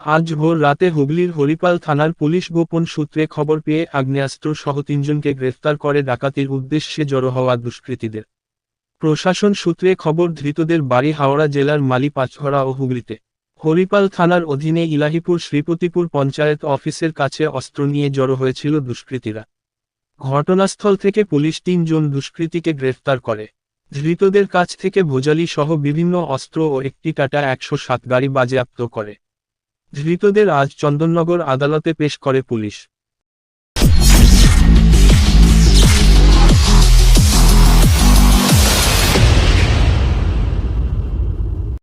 আজ ভোর রাতে হুগলির হরিপাল থানার পুলিশ গোপন সূত্রে খবর পেয়ে আগ্নেয়াস্ত্র সহ তিনজনকে গ্রেফতার করে ডাকাতির উদ্দেশ্যে জড়ো হওয়া দুষ্কৃতীদের। প্রশাসন সূত্রে খবর, ধৃতদের বাড়ি হাওড়া জেলার মালি পাঁচঘরা ও হুগলিতে। হরিপাল থানার অধীনে ইলাহিপুর শ্রীপতিপুর পঞ্চায়েত অফিসের কাছে অস্ত্র নিয়ে জড়ো হয়েছিল দুষ্কৃতীরা। ঘটনাস্থল থেকে পুলিশ তিনজন দুষ্কৃতীকে গ্রেফতার করে। ধৃতদের কাছ থেকে ভোজালি সহ বিভিন্ন অস্ত্র ও একটি কাটা একশো সাত গাড়ি বাজেয়াপ্ত করে। ধৃতদের আজ চন্দননগর আদালতে পেশ করে পুলিশ।